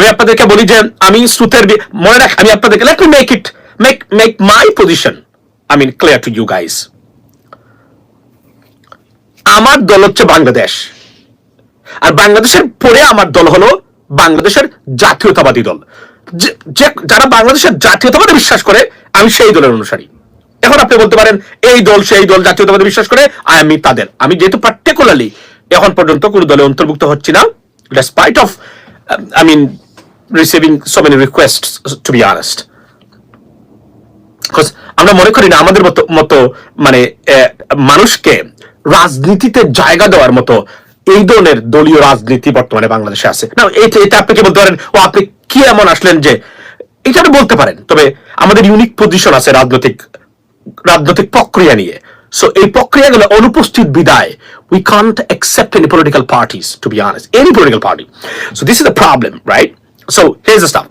আমি আপনাদেরকে বলি যে, আমি শ্রুতের মনে রাখ, আমি আপনাদেরকে let make it make make my position I mean clear to you guys আমার দল হচ্ছে বাংলাদেশ। আর বাংলাদেশের পরে আমার দল হলো বাংলাদেশের জাতীয়তাবাদী দল। যে- যারা বাংলাদেশের জাতীয়তাবাদে বিশ্বাস করে, আমি সেই দলের অনুসারী। এখন আপনি বলতে পারেন, এই দল, সেই দল জাতীয়তাবাদে বিশ্বাস করে আমি তাদের। আমি যেহেতু পার্টিকুলারলি এখন পর্যন্ত কোনো দলে অন্তর্ভুক্ত হচ্ছি না despite of I mean so many request to be honest Because আমরা মনে করি না, আমাদের মতো মতো মানে মানুষকে রাজনীতিতে জায়গা দেওয়ার মতো এই ধরনের দলীয় রাজনীতি বর্তমানে বাংলাদেশে আছে। না এটা আপনি কি বলতে পারেন ও, আপনি কি এমন আসলেন যে, এটা বলতে পারেন, তবে আমাদের ইউনিক পজিশন আছে রাজনৈতিক রাজনৈতিক প্রক্রিয়া নিয়ে। সো এই প্রক্রিয়াগুলো অনুপস্থিত বিদায় we can't accept any political parties to be honest any political party so this is the problem right so has stuff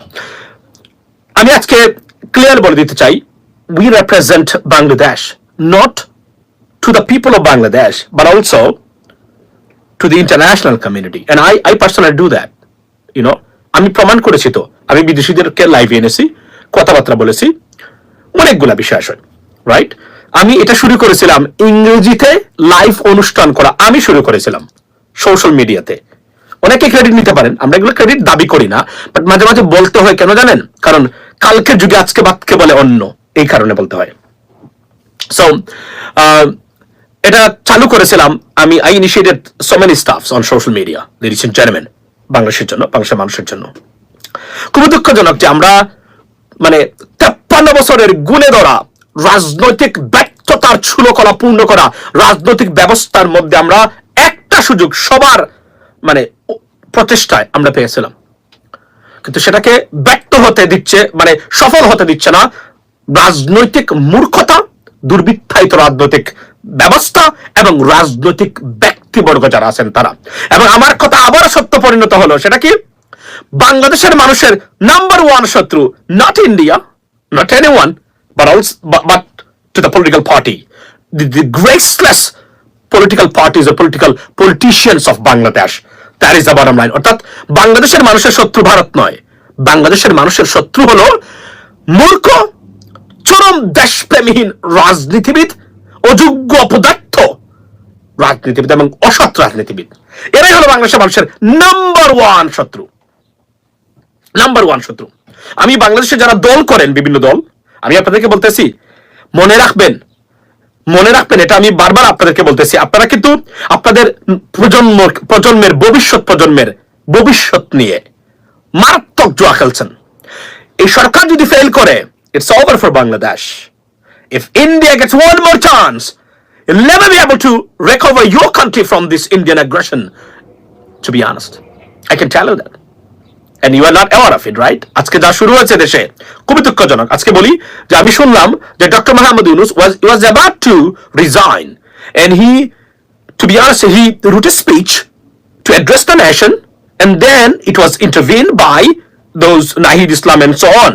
আমি আজকে ক্লিয়ার বলে দিতে চাই we represent Bangladesh not to the people of Bangladesh but also to the international community and I I personally do that you know আমি প্রমাণ করেছি তো। আমি বিদেশিদেরকে লাইভে এনেছি, কথাবার্তা বলেছি, অনেকগুলা বিষয় আসে রাইট আমি এটা শুরু করেছিলাম ইংরেজিতে লাইভ অনুষ্ঠান করা, আমি শুরু করেছিলাম সোশ্যাল মিডিয়াতে অনেকে ক্রেডিট নিতে পারেন। আমরা এগুলো ক্রেডিট দাবি করি না বাট মাঝে মাঝে বলতে হয় কেন জানেন? কারণ কালকের যুগে আজকে বাদকে বলে অন্য, এই কারণে বলতে হয়। সো এটা চালু করেছিলাম আমি I initiated so many stuffs on social media ladies and gentleman বাংলাদেশের জন্য, বাংলাদেশের মানুষের জন্য। খুবই দুঃখজনক যে আমরা মানে তেপ্পান্ন বছরের গুণে ধরা, রাজনৈতিক ব্যর্থতার ছুলকলা পূর্ণ করা, রাজনৈতিক ব্যবস্থার মধ্যে আমরা একটা সুযোগ সবার মানে প্রচেষ্টায় আমরা পেয়েছিলাম। কিন্তু সেটাকে ব্যর্থ হতে দিচ্ছে মানে সফল হতে দিচ্ছে না রাজনৈতিক মূর্খতা, দুর্বৃত্তায়িত রাজনৈতিক ব্যবস্থা এবং রাজনৈতিক ব্যক্তিবর্গ যারা আছেন তারা। এবং আমার কথা আবার সত্য পরিণত হলো, সেটা কি? বাংলাদেশের মানুষের নাম্বার ওয়ান শত্রু not India not any one but also to the political party the graceless parties O political politicians of Bangladesh that is the bottom line অর্থাৎ বাংলাদেশের মানুষের শত্রু ভারত নয়। বাংলাদেশের মানুষের শত্রু হলো মূর্খ, চরম দেশপ্রেমহীন রাজনীতিবিদ অযোগ্য অপদার্থ রাজনীতিবিদ এবং অসৎ রাজনীতিবিদ। এরাই হলো বাংলাদেশের মানুষের নাম্বার ওয়ান শত্রু। নাম্বার ওয়ান শত্রু। আমি বাংলাদেশে যারা দল করেন, বিভিন্ন দল, আমি আপনাদেরকে বলতেছি, মনে রাখবেন মনে রাখবেন এটা আমি বারবার আপনাদেরকে বলতেছি আপনারা কিন্তু আপনাদের প্রজন্ম প্রজন্মের ভবিষ্যৎ প্রজন্মের ভবিষ্যৎ নিয়ে মারাত্মক জুয়া খেলছেন এই সরকার যদি ফেল করে it's over for Bangladesh if India gets one more chance you'll never be able to recover your country from this Indian aggression. To be honest, I can tell you that. And you are not aware of it, right? আজকে যা শুরু হয়েছে দেশে খুবই দুঃখজনক আজকে বলি যে আমি শুনলাম যে doctor Mohammad Yunus he was about to resign and he to be honest he wrote a speech to address the nation and then it was intervened by those Nahid Islam and so on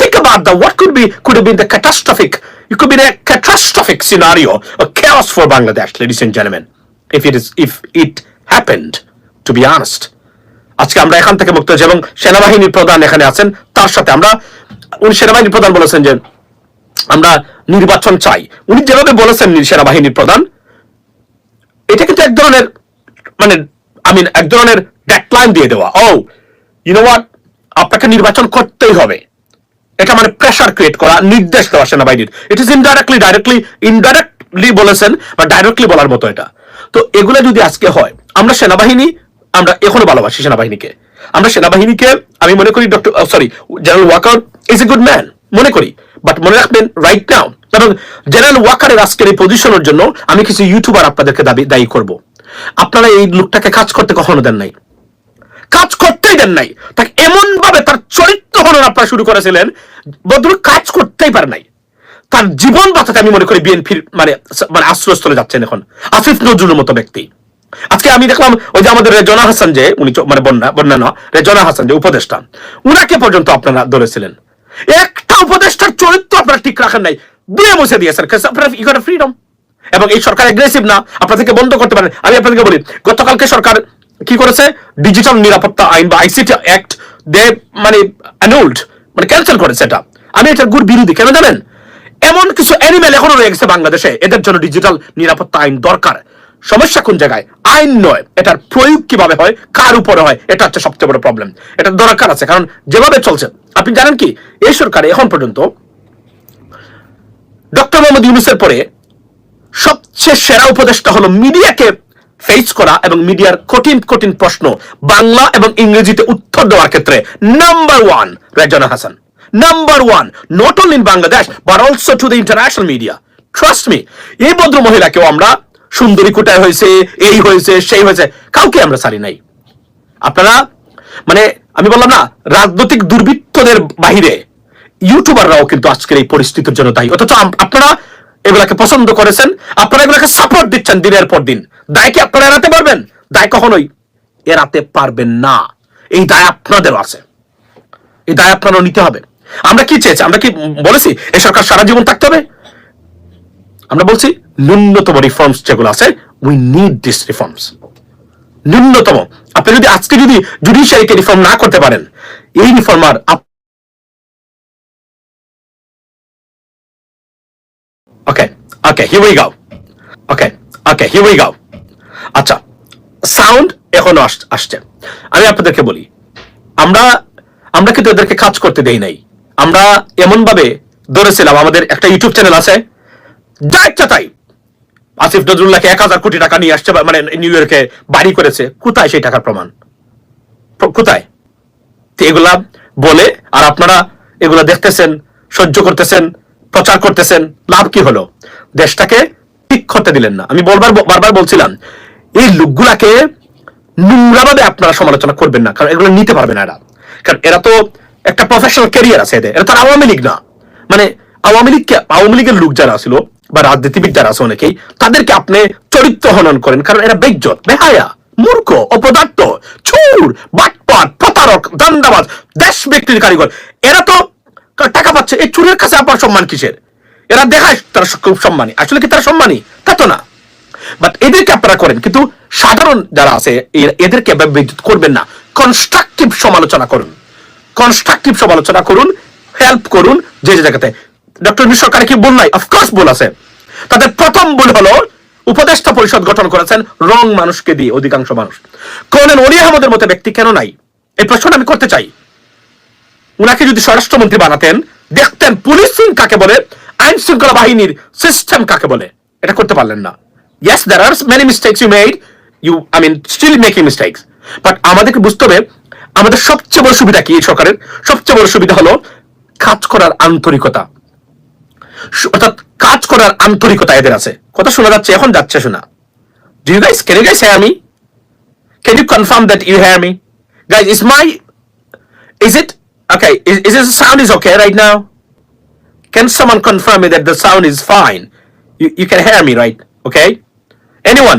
think about the what could be could have been the catastrophic it could be a catastrophic scenario a chaos for Bangladesh ladies and gentlemen if it is if it happened to be honest আজকে আমরা এখান থেকে মুক্ত হয়েছি এবং সেনাবাহিনীর প্রধান এখানে আছেন। তার সাথে আমরা উনি সেনাবাহিনীর প্রধান বলেছেন যে, আমরা নির্বাচন চাই। উনি যেভাবে বলেছেন সেনাবাহিনীর প্রধান, এটা কিন্তু এক ধরনের মানে আমি এক ধরনের ডেডলাইন দিয়ে দেওয়া। ও ইউনো হোয়াট আপনাকে নির্বাচন করতেই হবে। এটা মানে প্রেশার ক্রিয়েট করা, নির্দেশ দেওয়া সেনাবাহিনীর। It is indirectly directly indirectly বলেছেন, বা ডাইরেক্টলি বলার মতো এটা। তো এগুলো যদি আজকে হয়, আমরা সেনাবাহিনী আমরা এখনও ভালোবাসি সেনাবাহিনীকে। আমরা সেনাবাহিনীকে, আমি মনে করি doctor sorry general Waker is a good man মনে করি। বাট মনে রাখবেন রাইট নাও এবং জেনারেল ওয়াকারের আজকের এই পজিশনের জন্য আমি কিছু ইউটিউবার আপনাদেরকে দাবি, দায়ী করব। আপনারা এই লোকটাকে কাজ করতে কখনো দেন নাই। কাজ করতেই দেন নাই। তাকে এমন ভাবে তার চরিত্র হনন আপনারা শুরু করেছিলেন, বদরুল কাজ করতেই পারে নাই। তার জীবন বাঁচাতে আমি মনে করি বিএনপির মানে মানে আশ্রয়স্থলে যাচ্ছেন এখন। আসিফ নজরুলের মতো ব্যক্তি। আজকে আমি দেখলাম ওই যে আমাদের রেজনা হাসান যে, উনি মানে বন্যা বন্যা না রেজনা হাসান যে উপদেষ্টা, উনাকে পর্যন্ত আপনারা ধরেছিলেন। একটা উপদেষ্টার চরিত্র আপনারা ঠিক রাখেন নাই, দিয়ে মুছে দিয়েছেন আপনারা ফ্রিডম এবং এই সরকার অ্যাগ্রেসিভ না আপনাদেরকে বন্ধ করতে পারেন। আমি আপনাদেরকে বলি, গতকালকে সরকার কি করেছে? ডিজিটাল নিরাপত্তা আইন বা আইসিটি অ্যাক্ট দে মানে অ্যানুলড মানে ক্যান্সেল করেছে এটা। আমি এটার গুড় বিরোধী, কেন জানেন? এমন কিছু অ্যানিমেল এখনও রয়ে গেছে বাংলাদেশে, এদের জন্য ডিজিটাল নিরাপত্তা আইন দরকার। সমস্যা কোন জায়গায়? আইন নয়। এটার প্রয়োগ কীভাবে হয়? কার উপরে হয়? এটা হচ্ছে সবচেয়ে বড় প্রবলেম এটা দরকার আছে, কারণ যেভাবে চলছে, আপনি জানেন কি? এই সরকার এখন পর্যন্ত ডক্টর মোহাম্মদ ইউনুসের পরে সবচেয়ে সেরা উপদেশটা হলো মিডিয়াকে ফেস করা এবং মিডিয়ার কঠিন কঠিন প্রশ্ন বাংলা এবং ইংরেজিতে উত্তর দেওয়ার ক্ষেত্রে number one Rezana Hasan. Number one not only in Bangladesh but also to the international media trust me এই ভদ্র মহিলাকেও আমরা সুন্দরী কোটায় হয়েছে, এই হয়েছে, সেই হয়েছে, কাউকে আমরা ছাড়ি নাই। আপনারা মানে আমি বললাম না, রাজনৈতিক দুর্বৃত্তদের বাহিরে ইউটিউবাররাও কিন্তু আজকের এই পরিস্থিতির জন্য দায়ী। অথচ আপনারা এগুলাকে পছন্দ করেছেন, আপনারা এগুলাকে সাপোর্ট দিচ্ছেন দিনের পর দিন। দায় কি আপনারা এড়াতে পারবেন? দায় কখনোই এড়াতে পারবেন না। এই দায় আপনাদেরও আছে। এই দায় আপনারাও নিতে হবে। আমরা কি চেয়েছি? আমরা কি বলেছি এই সরকার সারা জীবন থাকতে হবে? আমরা বলছি ন্যূনতম রিফর্মস যেগুলো আছে উই নিড দিস রিফর্মস ন্যূনতম। আপনি যদি আজকে যদি জুডিশিয়ারিকে রিফর্ম না করতে পারেন, এই reformer okay okay here we go okay okay Hugh we গাও আচ্ছা সাউন্ড এখনও আস- আসছে। আমি আপনাদেরকে বলি, আমরা আমরা কিন্তু এদেরকে কাজ করতে দেই নাই। আমরা এমন ভাবে ধরেছিলাম, আমাদের একটা ইউটিউব চ্যানেল আছে যা আসিফ নজরুল্লাহকে এক হাজার কোটি টাকা নিয়ে আসছে মানে নিউ ইয়র্কে বাড়ি করেছে। কোথায় সেই টাকার প্রমাণ? কোথায়? এগুলা বলে, আর আপনারা এগুলা দেখতেছেন, সহ্য করতেছেন, প্রচার করতেছেন, লাভ কি হলো? দেশটাকে ঠিক করতে দিলেন না। আমি বলবার বারবার বলছিলাম, এই লোকগুলাকে নোংরাভাবে আপনারা সমালোচনা করবেন না, কারণ এগুলো নিতে পারবে না এরা। কারণ এরা তো একটা প্রফেশনাল ক্যারিয়ার আছে এদের। এরা তো আওয়ামী লীগ না। মানে আওয়ামী লীগকে আওয়ামী লীগের লোক যারা ছিল বা রাজনীতিবিদ যারা আছে অনেকেই, তাদেরকে আপনি চরিত্র হনন করেন। কারণ এরা বেজ্জত, বেহায়া, মূর্খ, অপদার্থ, চুর, বাটপাট, প্রতারক দান্দাবাজ দেশ ব্যক্তির কারিগর। এরা তো টাকা পাচ্ছে, এই চুরের কাছে আপনার সম্মান কিসের? এরা দেখায় তারা খুব সম্মানী। আসলে কি তারা সম্মানী? তা তো না। বাট এদেরকে আপনারা করেন। কিন্তু সাধারণ যারা আছে এদেরকে বিদ্যুৎ করবেন না। কনস্ট্রাকটিভ সমালোচনা করুন। কনস্ট্রাকটিভ সমালোচনা করুন হেল্প করুন, যে যে জায়গাতে ডক্টর মিশ্র সরকার কি বল নাই? অফকোর্স বল আছে। তাদের প্রথম ভুল হলো, উপদেষ্টা পরিষদ গঠন করেছেন রং মানুষকে দিয়ে, অধিকাংশ মানুষ। কর্নেল অলি আহমদের মতো ব্যক্তি কেন নাই? এই প্রশ্নটা আমি করতে চাই। উনাকে যদি স্বরাষ্ট্রমন্ত্রী বানাতেন, দেখতেন পুলিশিং কাকে বলে, আইন শৃঙ্খলা বাহিনীর সিস্টেম কাকে বলে, এটা করতে পারলেন না। Yes there are many mistakes you made you I mean still making mistakes but আমাদেরকে বুঝতে হবে, আমাদের সবচেয়ে বড় সুবিধা কি এই সরকারের? সবচেয়ে বড় সুবিধা হলো, কাজ করার আন্তরিকতা। অর্থাৎ কাজ করার আন্তরিকতা এদের আছে কথা শোনা যাচ্ছে এখন যাচ্ছে শোনা do you guys can you guys me can you confirm that you me guys is my Is it okay? Is, is right now? Can someone confirm that the sound is fine? You, you can hear me, right?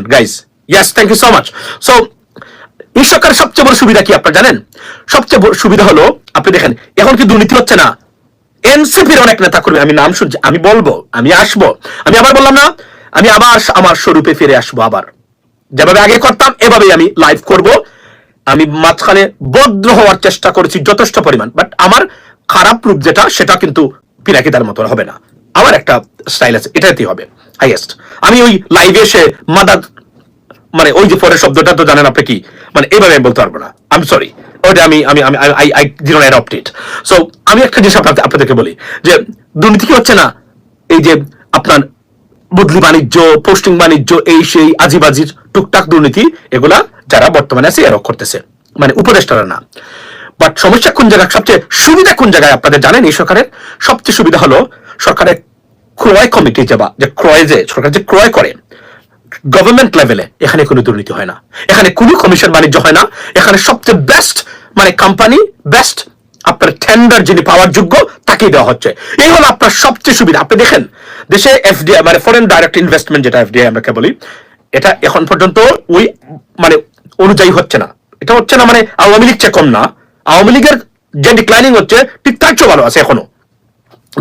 Guys? Yes, thank you so much. So, এই সরকারের সবচেয়ে বড় সুবিধা কি আপনারা জানেন সবচেয়ে সুবিধা হলো আপনি দেখেন এখন কি দুর্নীতি হচ্ছে না এনসিপির অনেক নেতা কর্মী, আমি নাম শুনছি, আমি বলব, আমি আসব, আমি আবার বললাম না, আমি আবার আমার স্বরূপে ফিরে আসব আবার। যেভাবে আগে করতাম, এভাবেই আমি লাইভ করব। আমি মাঝখানে বদ্র হওয়ার চেষ্টা করেছি যথেষ্ট পরিমাণ বাট আমার খারাপ রূপ যেটা, সেটা কিন্তু পিরাকিদার মতো হবে না। আমার একটা স্টাইল আছে, এটাতেই হবে হাইয়েস্ট আমি ওই লাইভে এসে মাদার মানে ওই যে পরের শব্দটা তো জানেন আপনি কি? মানে এইভাবে আমি বলতে পারব না আমি সরি ওটা আমি আমি আমি I I did not adopt it so আমি একটা জিনিস আপনাদের আপনাদেরকে বলি, যে দুর্নীতি কি হচ্ছে না? এই যে আপনার বদলি বাণিজ্য পোস্টিং বাণিজ্য, এই সেই আজিবাজির টুকটাক দুর্নীতি, এগুলা যারা বর্তমানে আছে, এরা করতেছে। মানে উপদেষ্টারা না। বাট সমস্যা কোন জায়গায়, সবচেয়ে সুবিধা কোন জায়গায় আপনাদের জানেন এই সরকারের? সবচেয়ে সুবিধা হলো সরকারের ক্রয় কমিটি যে বা, যে ক্রয় যে, সরকার যে ক্রয় করে গভর্নমেন্ট লেভেলে এখানে কোনো দুর্নীতি হয় না। এখানে কোনো কমিশন বাণিজ্য হয় না। এখানে সবচেয়ে বেস্ট মানে কোম্পানি বেস্ট আপনার টেন্ডার যিনি পাওয়ার যোগ্য, তাকেই দেওয়া হচ্ছে। এই হলো আপনার সবচেয়ে সুবিধা। আপনি দেখেন, দেশে এফডিআই মানে ফরেন ডাইরেক্ট ইনভেস্টমেন্ট যেটা এফডিআই আমরা বলি, এটা এখন পর্যন্ত ওই মানে অনুযায়ী হচ্ছে না। এটা হচ্ছে না মানে আওয়ামী লীগ চেয়ে কম না। আওয়ামী লীগের যে ডিক্লাইনিং হচ্ছে, ঠিক তার চেয়ে ভালো আছে এখনও।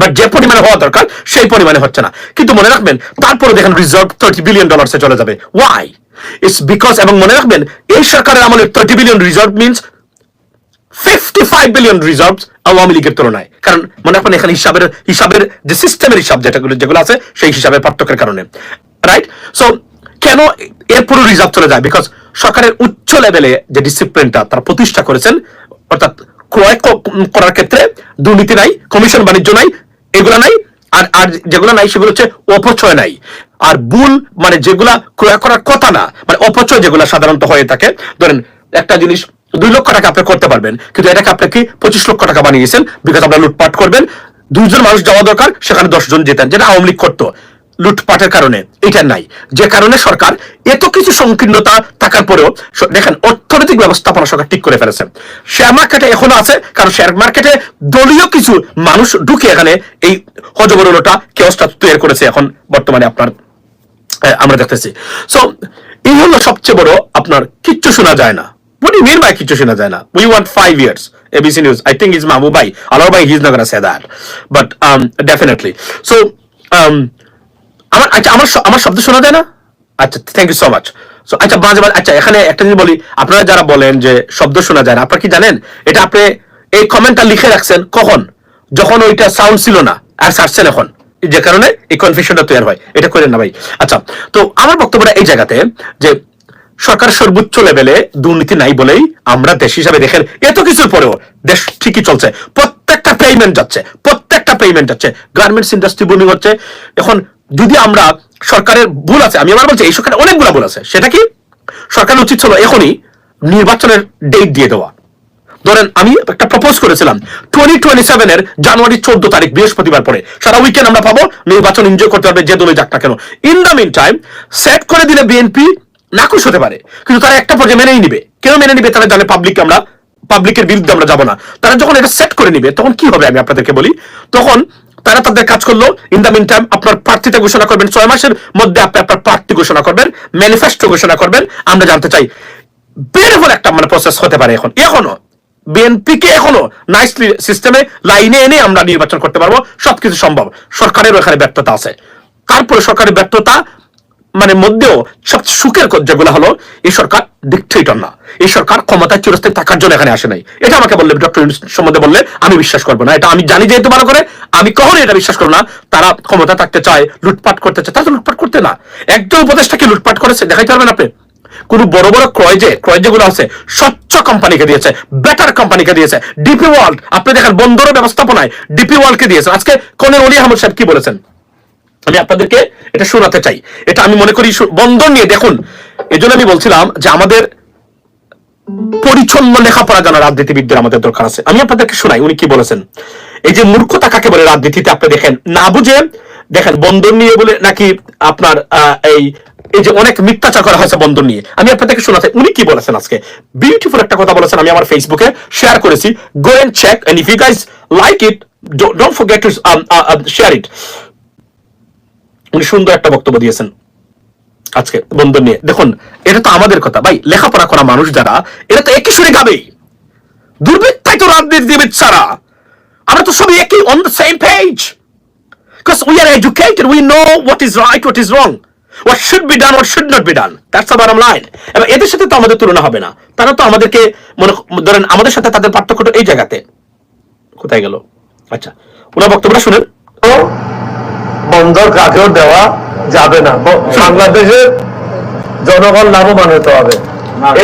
বাট যে পরিমাণে হওয়া দরকার, সেই পরিমাণে হচ্ছে না। কিন্তু মনে রাখবেন, তারপরে দেখেন রিজার্ভ থার্টি বিলিয়ন ডলার্সে চলে যাবে। ওয়াই ইটস বিকজ এবং মনে রাখবেন, এই সরকারের আমলে thirty billion reserve means fifty five billion reserve Awami লীগের তুলনায়। কারণ মনে রাখবেন, এখানে হিসাবের হিসাবের যে সিস্টেমের হিসাব যেটা যেগুলো আছে, সেই হিসাবের পার্থক্যের কারণে। রাইট সো কেন এর পুরো রিজার্ভ চলে যায়? বিকজ সরকারের উচ্চ লেভেলে যে ডিসিপ্লিনটা তারা প্রতিষ্ঠা করেছেন, অর্থাৎ ক্রয় করার ক্ষেত্রে দুর্নীতি নাই কমিশন বাণিজ্য নাই, এগুলো নাই, আর আর যেগুলো নাই সেগুলো হচ্ছে অপচয় নাই। আর ভুল মানে যেগুলা ক্রয় করার কথা না মানে অপচয় যেগুলো সাধারণত হয়ে থাকে, ধরেন একটা জিনিস দুই লক্ষ টাকা আপনি করতে পারবেন, কিন্তু এটাকে আপনি কি পঁচিশ লক্ষ টাকা বানিয়েছেন বিকজ আপনার লুটপাট করবেন, দুইজন মানুষ যাওয়া দরকার, সেখানে দশজন যেতেন, যেটা আওয়ামী লীগ করতো। লুটপাটের কারণে। এটা নাই। যে কারণে সরকার এত কিছু সংকীর্ণতা থাকার পরেও দেখেন, অর্থনৈতিক ব্যবস্থাপনা সরকার ঠিক করে ফেলেছে। শেয়ার মার্কেটে এখনও আছে, কারণ শেয়ার মার্কেটে দলীয় কিছু মানুষ ঢুকে এখানে এই হজবরলটা কেওসটা তৈরি করেছে এখন বর্তমানে আপনার আমরা দেখতেছি। সো এই হলো সবচেয়ে বড় আপনার, কিচ্ছু শোনা যায় না। What কিচ্ছু শোনা যায় না? আমার আচ্ছা আমার আমার শব্দ শোনা যায় না? আচ্ছা থ্যাংক ইউ সো মাচ আচ্ছা মাঝে মাঝে আচ্ছা এখানে একটা জিনিস বলি। আপনারা যারা বলেন যে শব্দ শোনা যায় না কি জানেন? এটা আপনি এই কমেন্টটা লিখে রাখছেন কখন? যখন ওইটা সাউন্ড ছিল না, আর ছাড়ছেন এখন। যে কারণে এই কনফিউশনটা তৈরি হয়। এটা করেন না ভাই। আচ্ছা তো আমার বক্তব্যটা এই জায়গাতে যে সরকার সর্বোচ্চ লেভেলে দুর্নীতি নাই বলেই আমরা দেশ হিসাবে দেখেন, এত কিছুর পরেও দেশ ঠিকই চলছে। প্রত্যেকটা পেমেন্ট যাচ্ছে, প্রত্যেকটা পেমেন্ট যাচ্ছে। গার্মেন্টস ইন্ডাস্ট্রি বুমিং হচ্ছে। এখন যদি আমরা সরকারের ভুল আছে, আমি আবার বলছি, এই সরকারের অনেকগুলো ভুল আছে। সেটা কি? সরকারের উচিত ছিল এখনই নির্বাচনের ডেট দিয়ে দেওয়া। ধরেন, আমি একটা প্রপোজ করেছিলাম টোয়েন্টি টোয়েন্টি সেভেনের জানুয়ারি চোদ্দ তারিখ, বৃহস্পতিবার পরে। সারা উইকেন্ড আমরা পাবো, নির্বাচন এনজয় করতে পারবে, যে দলে যাক না কেন। In the mean time set করে দিলে বিএনপি নাকুশ হতে পারে। কিন্তু তারা একটা পর্যায়ে মেনেই নিবে। কেন মেনে নিবে? তারা জানে পাবলিক আমরা পাবলিকের বিরুদ্ধে আমরা যাব না। তারা যখন এটা সেট করে নিবে, তখন কি হবে আমি আপনাদেরকে বলি? তখন তারা তাদের কাজ করল। ইন দ্য মিন টাইম আপনার প্রার্থীটা ঘোষণা করবেন। ছয় মাসের মধ্যে আপনি আপনার প্রার্থী ঘোষণা করবেন ম্যানিফেস্টো ঘোষণা করবেন। আমরা জানতে চাই বিউটিফুল একটা মানে প্রসেস হতে পারে এখন। এখনও। বিএনপি কে এখনও নাইসলি সিস্টেমে লাইনে এনে আমরা নির্বাচন করতে পারব। সবকিছু সম্ভব। সরকারের এখানে ব্যর্থতা আছে। তারপরে সরকারের ব্যর্থতা মানে মধ্যেও সবচেয়ে সুখের ক- যেগুলো হলো, এই সরকার ডিকটেটর না। এই সরকার ক্ষমতায় চিরস্থায়ী থাকার জন্য এখানে আসে নাই। এটা আমাকে বললে, ডক্টর সম্বন্ধে বললে, আমি বিশ্বাস করব না। এটা আমি জানি যেহেতু ভালো করে, আমি কখনোই এটা বিশ্বাস করব না। তারা ক্ষমতা থাকতে চায়, লুটপাট করতে চায়। তারা লুটপাট করতে না। একজন উপদেষ্টাকে লুটপাট করেছে, দেখাইতে পারবেন আপনি? কোন বড় বড় ক্রয় যে, ক্রয় যেগুলো আছে, স্বচ্ছ কোম্পানিকে দিয়েছে বেটার কোম্পানিকে দিয়েছে। ডিপি ওয়ার্ল্ড আপনি দেখেন, বন্দর ব্যবস্থাপনায় ডিপি ওয়ার্ল্ডকে দিয়েছে। আজকে কনের অলি আহমদ সাহেব কি বলেছেন? আমি আপনাদেরকে এটা শোনাতে চাই। এটা আমি মনে করি বন্দর নিয়ে দেখুন। এজন্য আমি বলছিলাম যে আমাদের পরিচ্ছন্ন লেখাপড়া জানা রাজনীতিবিদদের আমাদের দরকার আছে। আমি আপনাদেরকে শোনাই, উনি কি বলেছেন? এই যে মূর্খতা কাকে বলে রাজনীতিতে? আপনি দেখেন, না বুঝে, দেখেন বন্দর নিয়ে বলে নাকি আপনার এই এই যে অনেক মিথ্যাচার করা হয়েছে বন্দর নিয়ে। আমি আপনাদেরকে শোনাতে, উনি কি বলেছেন আজকে? বিউটিফুল একটা কথা বলেছেন, আমি আমার ফেসবুকে শেয়ার করেছি। Go and check and if you guys like it don't forget to share it উনি সুন্দর একটা বক্তব্য দিয়েছেন আজকে বন্ধন নিয়ে। দেখুন এটা তো আমাদের কথা। ভাই লেখাপড়া করা মানুষ যারা এটা তো একই সুরে গাবে। দুর্বৃত্তাই তো রাজনীতিবিদ ছাড়া। আমরা তো সবাই একই on the same page Because we are educated, we know what is right, what is wrong. What should be done, what should not be done. That's the bottom line. এবার এদের সাথে তো আমাদের তুলনা হবে না। তারা তো আমাদেরকে মনে ধরেন আমাদের সাথে তাদের পার্থক্যটা এই জায়গাতে। কোথায় গেল? আচ্ছা ওনার বক্তব্যটা শুনেন। বন্দর কাকেও দেওয়া যাবে না। বাংলাদেশের জনগণ লাভবান হতে হবে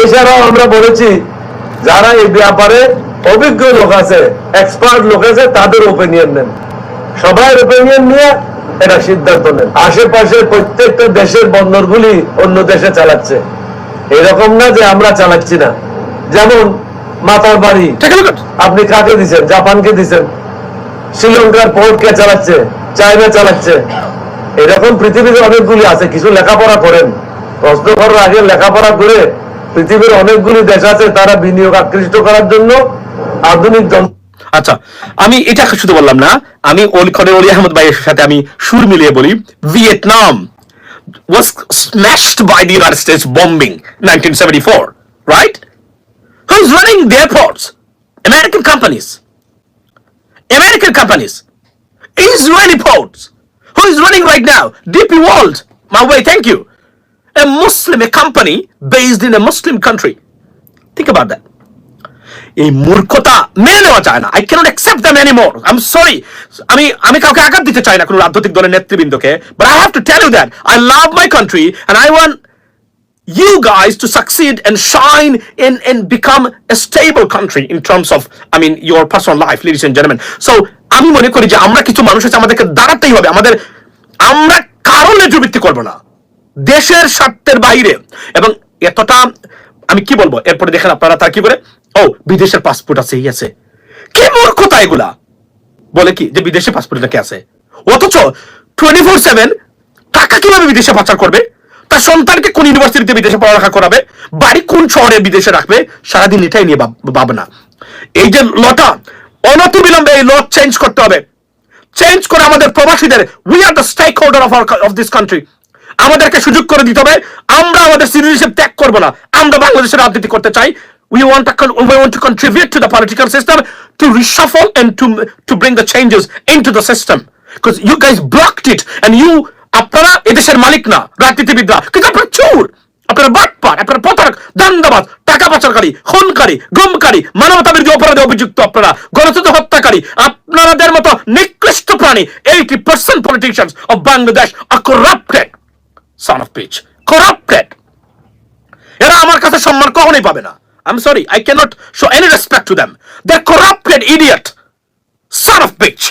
এছাড়াও আমরা বলেছি যারা এই ব্যাপারে অভিজ্ঞ লোক আছে এক্সপার্ট লোক আছে তাদের ওপিনিয়ন নেন। সবাই ওপিনিয়ন নিয়ে এটা সিদ্ধান্ত নেন। আশেপাশে প্রত্যেকটা দেশের বন্দরগুলি অন্য দেশে চালাচ্ছে। এরকম না যে আমরা চালাচ্ছি না। যেমন মাতার বাড়ি। আপনি কাকে দিচ্ছেন? জাপানকে দিচ্ছেন? শ্রীলঙ্কার পোর্ট কে চালাচ্ছে, চায়না চালাচ্ছে। এরকম পৃথিবীতে অনেকগুলি আছে, কিছু লেখাপড়া করেন। প্রশ্ন করার আগে লেখাপড়া করে পৃথিবীর অনেকগুলি দেশ আছে, তারা বিনিয়োগ আকৃষ্ট করার জন্য আধুনিক আচ্ছা আমি এটা শুধু বললাম না, আমি ওলি খনে অলি আহমদ ভাইয়ের সাথে আমি সুর মিলিয়ে বলি, Vietnam was smashed by the United States bombing 1974 right? Who's running the airports American companies. American companies Israeli ports who is running right now DP World my way thank you a Muslim a company based in a Muslim country think about that মেনে accept them anymore I am sorry আমি আমি কাউকে আঘাত দিতে চাই না কোনো রাজনৈতিক দলের নেতৃবৃন্দকে but I have to tell you that I love my country and I want you guys to succeed and shine and, and become a stable country in terms of, I mean, your personal life, ladies and gentlemen. So, আমি মনে করি যে আমরা কিছু মানুষ আছে আমাদেরকে দাঁড়াতেই হবে। আমাদের আমরা কারণ ভিত্তি করব না। দেশের স্বার্থের বাইরে। এবং এতটা আমি কি বলব? এরপরে দেখেন আপনারা তার কি করে ও বিদেশের পাসপোর্ট আছে আছে। কি মূর্খতা এগুলা? বলে কি? যে বিদেশে পাসপোর্ট নাকি আছে। অথচ টোয়েন্টি ফোর সেভেন টাকা কীভাবে বিদেশে পাচার করবে? তার সন্তানকে কোন ইউনিভার্সিটিতে বিদেশে পড়ালেখা করাবে? বাড়ি কোন শহরে বিদেশে রাখবে? সারাদিন এটাই নিয়ে ভাবনা। এই যে লটা অনতিবিলম্বে এই ল চেঞ্জ করতে হবে। চেঞ্জ করে আমাদের প্রবাসীদের we are the stakeholder of of this country আমাদেরকে সুযোগ করে দিতে হবে। আমরা আমাদের সিটিজেনশিপ ত্যাগ করব না। আমরা বাংলাদেশের রাজনীতি করতে চাই। We want con- we want to contribute to the political system to reshuffle and to to bring the changes into the system because you guys blocked it and you আপনারা এদেশের মালিক না, রাজনীতিবিদরা। কিন্তু আপনারা চোর! আপনারা বাটপার আপনারা প্রতারক, দান্দাবাজ, টাকা পাচারকারী, খুনকারী, গুমকারী মানবতা বিরোধী অপরাধে অভিযুক্ত আপনারা, গণতন্ত্র হত্যাকারী, আপনাদের মতো নিকৃষ্ট প্রাণী eighty percent politicians of Bangladesh are corrupted son of bitch, corrupted. এরা আমার কাছে সম্মান কখনোই পাবে না। I'm sorry, I cannot show any respect to them. They're corrupted idiot, son of bitch.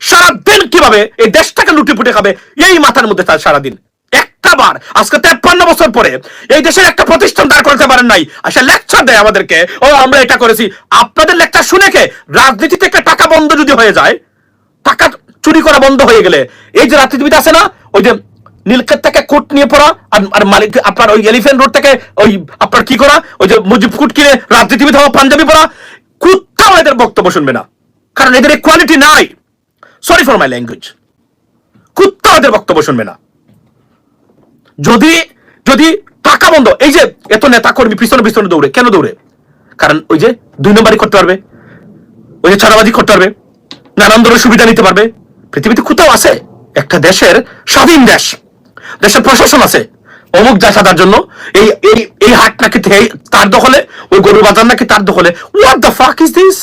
সারাদিন কীভাবে এই দেশটাকে লুটে পুটে খাবে? এই মাথার মধ্যে তার সারাদিন। একটা বার, আজকে তেপ্পান্ন বছর পরে এই দেশের একটা প্রতিষ্ঠান দাঁড় করতে পারেন নাই। আসলে লেকচার দেয় আমাদেরকে, ও, আমরা এটা করেছি। আপনাদের লেকচার শুনে কে? রাজনীতি থেকে টাকা বন্ধ যদি হয়ে যায়, টাকা চুরি করা বন্ধ হয়ে গেলে, এই যে রাজনীতিবিদ আছে না, ওই যে নীলক্ষেত থেকে কোট নিয়ে পড়া, আর আর মালিক, আপনার ওই এলিফেন্ট রোড থেকে ওই আপনার কি করা, ওই যে মুজিব কুট কিনে রাজনীতিবিদ হওয়া পাঞ্জাবি পড়া কুত্তাও এদের বক্তব্য শুনবে না। কারণ এদের কোয়ালিটি নাই। সরি ফর মাই ল্যাঙ্গুয়েজ কুত্তা ওদের বক্তব্য শুনবে না। যদি যদি টাকা বন্ধ, এই যে এত নেতা কর্মী পিছনে পিছনে দৌড়ে, কেন দৌড়ে? কারণ ওই যে দুই নম্বরই করতে পারবে। ওই যে ছাড়াবাজি করতে পারবে। নানান ধরনের সুবিধা নিতে পারবে। পৃথিবীতে কোথাও আছে? একটা দেশের স্বাধীন দেশ। দেশের প্রশাসন আছে। অমুক যাচাদার জন্য এই এই এই হাট নাকি তার দখলে, ওই গরুর বাজার নাকি তার দখলে। What the fuck is this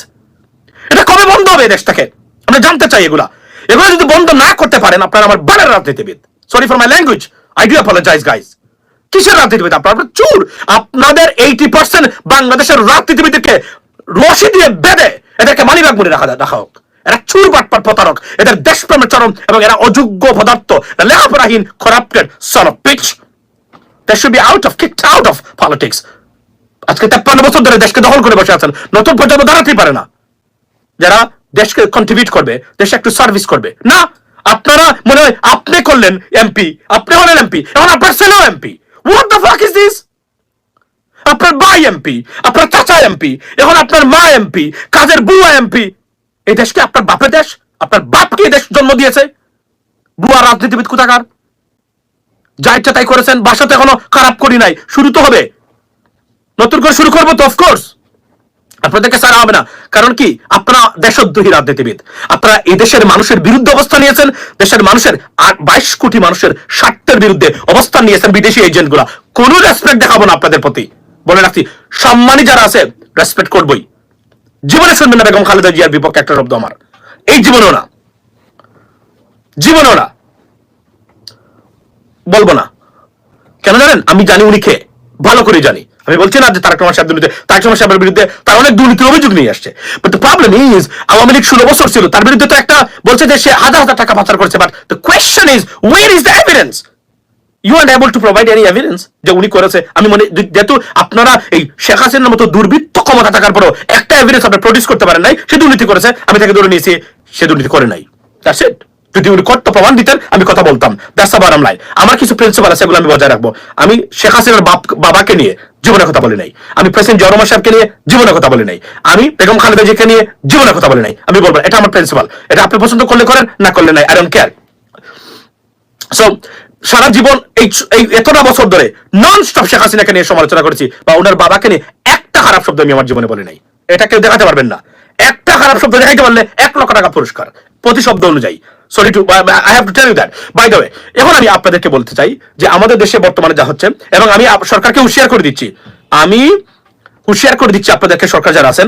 এটা কবে বন্ধ হবে দেশটাকে? আমরা জানতে চাই এগুলা। এগুলো যদি বন্ধ না করতে পারেন, আপনারা আমার বালের রাজনীতিবিদ। Sorry for my language I do apologize guys কিসের রাজনীতিবিদ আপনারা? চুর। আপনাদের এইটি পার্সেন্ট বাংলাদেশের রাজনীতিবিদকে রশি দিয়ে বেঁধে এদেরকে মানিব্যাগ মনে রাখা রাখা হোক। এরা চুর বাটপার প্রতারক। এদের দেশপ্রেমের চরম এবং এরা অযোগ্য পদার্থ। লেখাপড়াহীন corrupted son of bitch they should be out of kicked out of politics আজকে তেপ্পান্ন বছর ধরে দেশকে দখল করে বসে আছেন। নতুন প্রজন্ম দাঁড়াতেই পারে না। যারা দেশকে কন্ট্রিবিউট করবে, দেশে একটু সার্ভিস করবে। না, আপনারা মনে হয় আপনি করলেন এমপি আপনি হলেন এমপি এখন আপনার ছেলেও MP what the fuck is this আপনার ভাই এমপি আপনার চাচা এমপি এখন আপনার মা এমপি কাজের বুয়া এমপি এই দেশকে আপনার বাপের দেশ? আপনার বাপকে দেশ জন্ম দিয়েছে? বুয়া রাজনীতিবিদ কোথাকার? যা ইচ্ছা তাই করেছেন, বাসা তো এখনও খারাপ করি নাই, শুরু তো হবে। নতুন করে শুরু করব তো অফকোর্স আপনাদেরকে সারা হবে না। কারণ কি? আপনারা দেশদ্রোহী রাজনীতিবিদ। আপনারা এই দেশের মানুষের বিরুদ্ধে অবস্থান নিয়েছেন। দেশের মানুষের বাইশ কোটি মানুষের স্বার্থের বিরুদ্ধে অবস্থান নিয়েছেন বিদেশি এজেন্টগুলা কোনো রেসপেক্ট দেখাবো না আপনাদের প্রতি। বলে রাখছি, সম্মানী যারা আছে রেসপেক্ট করবই। জীবনে শুনবেন না বেগম খালেদা জিয়ার বিপক্ষে একটা শব্দ আমার। এই জীবনেও না। জীবনেও না। বলব না। কেন জানেন? আমি জানি উনি কে। ভালো করে জানি। আমি বলছি না যে তারেক রহমান সাহেব দুর্নীতি তারেক রহমান সাহেবের বিরুদ্ধে তার অনেক দুর্নীতির অভিযোগ নিয়ে আসছে। But the problem is Awami League ষোলো বছর ছিল, তার বিরুদ্ধে তো একটা বলছে যে সে হাজার হাজার টাকা পাচার করছে but the question is where is the evidence you are able to provide any evidence যে উনি করেছে। আমি মনে যেহেতু আপনারা এই শেখ হাসিনার মতো দুর্বৃত্ত ক্ষমতা থাকার পরও একটা এভিডেন্স আপনারা প্রডিউস করতে পারেন নাই, সে দুর্নীতি করেছে, আমি তাকে ধরে নিয়েছি, সে দুর্নীতি করে নাই। দ্যাটস ইট যদি উনি করতো প্রমাণ দিতেন, আমি কথা বলতাম। দ্যাটস বারাম লাইন আমার কিছু প্রিন্সিপাল আছে সেগুলো আমি বজায় রাখব। আমি শেখ হাসিনার বাপ, বাবাকে নিয়ে জীবনের কথা বলি নাই। আমি প্রেসিডেন্ট জরমা সাহেবকে নিয়ে জীবনের কথা বলি নাই। আমি বেগম খালেদা জিকে নিয়ে জীবনের কথা বলি নাই। আমি বলব, এটা আমার প্রিন্সিপাল এটা আপনি পছন্দ করলে করেন, না করলে নাই আই ডোন্ট কেয়ার সো সারা জীবন এই এই এতটা বছর ধরে নন স্টপ শেখ হাসিনাকে নিয়ে সমালোচনা করেছি বা ওনার বাবাকে নিয়ে একটা খারাপ শব্দ আমি আমার জীবনে বলি নাই। এটা কেউ দেখাতে পারবেন না। একটা খারাপ শব্দ দেখাইতে পারলে এক লক্ষ টাকা পুরস্কার। প্রতি শব্দ অনুযায়ী। Sorry to I have to tell you that by the way এখন আমি আপনাদেরকে বলতে চাই যে আমাদের দেশে বর্তমানে যা হচ্ছে, এবং আমি সরকারকে হুঁশিয়ার করে দিচ্ছি। আমি হুঁশিয়ার করে দিচ্ছি আপনাদেরকে, সরকার যারা আছেন